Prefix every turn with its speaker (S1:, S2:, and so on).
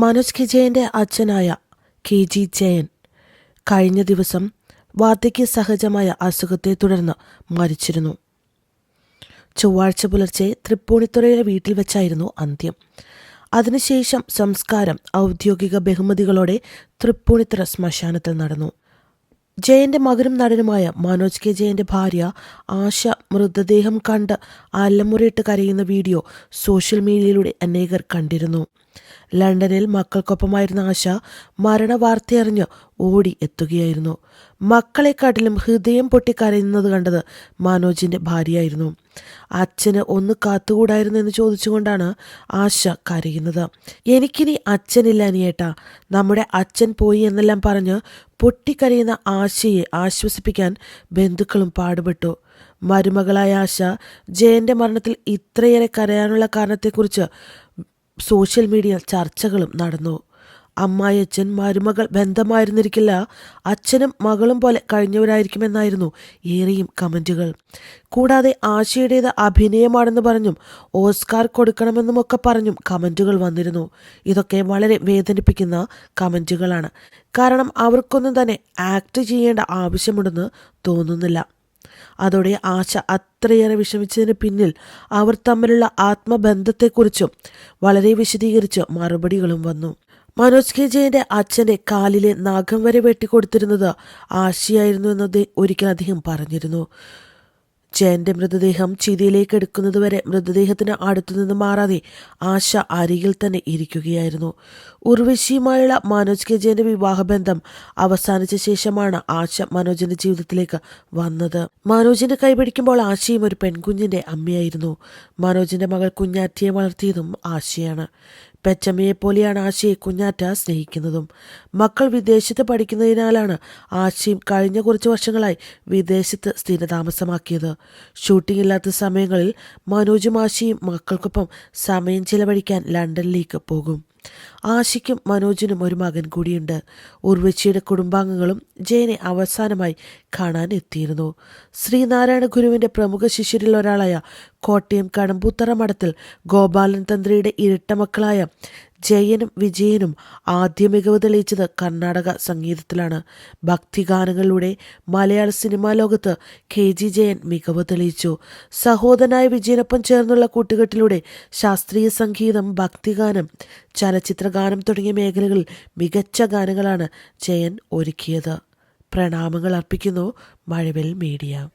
S1: Manoj K ജയന്റെ അച്ഛനായ K G Jayan കഴിഞ്ഞ ദിവസം വാർദ്ധക്യ സഹജമായ അസുഖത്തെ തുടർന്ന് മരിച്ചിരുന്നു. ചൊവ്വാഴ്ച പുലർച്ചെ തൃപ്പൂണിത്തുറയിലെ വീട്ടിൽ വെച്ചായിരുന്നു അന്ത്യം. അതിനുശേഷം സംസ്കാരം ഔദ്യോഗിക ബഹുമതികളോടെ തൃപ്പൂണിത്തുറ ശ്മശാനത്തിൽ നടന്നു. ജയന്റെ മകനും നടനുമായ മനോജ് കെ ജയന്റെ ഭാര്യ ആശ മൃതദേഹം കണ്ട് അല്ലമുറയിട്ട് കരയുന്ന വീഡിയോ സോഷ്യൽ മീഡിയയിലൂടെ അനേകർ കണ്ടിരുന്നു. ലണ്ടനിൽ മക്കൾക്കൊപ്പമായിരുന്ന ആശ മരണവാർത്തയറിഞ്ഞ് ഓടി എത്തുകയായിരുന്നു. മക്കളെക്കാട്ടിലും ഹൃദയം പൊട്ടിക്കരയുന്നത് കണ്ടത് മനോജിന്റെ ഭാര്യയായിരുന്നു. അച്ഛന് ഒന്ന് കാത്തുകൂടായിരുന്നു എന്ന് ചോദിച്ചുകൊണ്ടാണ് ആശ കരയുന്നത്. എനിക്കിനി അച്ഛനില്ല അനിയേട്ടാ. നമ്മുടെ അച്ഛൻ പോയി എന്നെല്ലാം പറഞ്ഞ് പൊട്ടിക്കരയുന്ന ആശയെ ആശ്വസിപ്പിക്കാൻ ബന്ധുക്കളും പാടുപെട്ടു. മരുമകളായ ആശ ജയന്റെ മരണത്തിൽ ഇത്രയേറെ കരയാനുള്ള കാരണത്തെക്കുറിച്ച് സോഷ്യൽ മീഡിയ ചർച്ചകളും നടന്നു. അമ്മായച്ഛൻ മരുമകൾ ബന്ധമായിരുന്നിരിക്കില്ല. അച്ഛനും മകളും പോലെ കഴിഞ്ഞവരായിരിക്കുമെന്നായിരുന്നു ഏറെയും കമന്റുകൾ കൂടാതെ ആശയുടേത് അഭിനയമാണെന്ന് പറഞ്ഞും ഓസ്കാർ കൊടുക്കണമെന്നുമൊക്കെ പറഞ്ഞും കമന്റുകൾ വന്നിരുന്നു. ഇതൊക്കെ വളരെ വേദനിപ്പിക്കുന്ന കമന്റുകളാണ് കാരണം അവർക്കൊന്നും തന്നെ ആക്ട് ചെയ്യേണ്ട ആവശ്യമുണ്ടെന്ന് തോന്നുന്നില്ല. അതോടെ ആശ അത്രയേറെ വിഷമിച്ചതിന് പിന്നിൽ അവർ തമ്മിലുള്ള ആത്മബന്ധത്തെക്കുറിച്ചും വളരെ വിശദീകരിച്ച് മറുപടികളും വന്നു. മനോജ് കെ ജയന്റെ അച്ഛന്റെ കാലിലെ നഖം വരെ വെട്ടിക്കൊടുത്തിരുന്നത് ആശയായിരുന്നു എന്ന് ഒരിക്കൽ അദ്ദേഹം പറഞ്ഞിരുന്നു. ജയന്റെ മൃതദേഹം ചിതിയിലേക്ക് എടുക്കുന്നതുവരെ മൃതദേഹത്തിന് അടുത്തുനിന്ന് മാറാതെ ആശ അരികിൽ തന്നെ ഇരിക്കുകയായിരുന്നു. ഉർവശിയുമായുള്ള മനോജ് കെ ജയന്റെ വിവാഹബന്ധം അവസാനിച്ച ശേഷമാണ് ആശ മനോജിന്റെ ജീവിതത്തിലേക്ക് വന്നത്. മനോജിന്റെ കൈപിടിക്കുമ്പോൾ ആശയും ഒരു പെൺകുഞ്ഞിന്റെ അമ്മയായിരുന്നു. മനോജിന്റെ മകൾ കുഞ്ഞാറ്റിയെ വളർത്തിയതും ആശയാണ്. പെച്ചമ്മയെ പോലെയാണ് ആശയെ കുഞ്ഞാറ്റ സ്നേഹിക്കുന്നതും. മക്കൾ വിദേശത്ത് പഠിക്കുന്നതിനാലാണ് ആശയും കഴിഞ്ഞ കുറച്ച് വർഷങ്ങളായി വിദേശത്ത് സ്ഥിരതാമസമാക്കിയത്. ഷൂട്ടിംഗ് ഇല്ലാത്ത സമയങ്ങളിൽ മനോജും ആശയും മക്കൾക്കൊപ്പം സമയം ചിലവഴിക്കാൻ ലണ്ടനിലേക്ക് പോകും. ആശയ്ക്കും മനോജിനും ഒരു മകൻ കൂടിയുണ്ട്. ഉർവശിയുടെ കുടുംബാംഗങ്ങളും ജയനെ അവസാനമായി കാണാൻ എത്തിയിരുന്നു ശ്രീനാരായണ ഗുരുവിന്റെ പ്രമുഖ ശിഷ്യരിൽ ഒരാളായ കോട്ടയം കടമ്പൂത്തറ മഠത്തിൽ ഗോപാലൻ തന്ത്രിയുടെ ഇരട്ട മക്കളായ ജയനും വിജയനും ആദ്യ മികവ് തെളിയിച്ചത് കർണാടക സംഗീതത്തിലാണ്. ഭക്തിഗാനങ്ങളിലൂടെ മലയാള സിനിമാ ലോകത്ത് കെ ജി ജയൻ മികവ് തെളിയിച്ചു. സഹോദരനായ വിജയനൊപ്പം ചേർന്നുള്ള കൂട്ടുകെട്ടിലൂടെ ശാസ്ത്രീയ സംഗീതം ഭക്തിഗാനം ചലച്ചിത്രഗാനം തുടങ്ങിയ മേഖലകളിൽ മികച്ച ഗാനങ്ങളാണ് ജയൻ ഒരുക്കിയത്. പ്രണാമങ്ങൾ അർപ്പിക്കുന്നു മഴവിൽ മീഡിയ.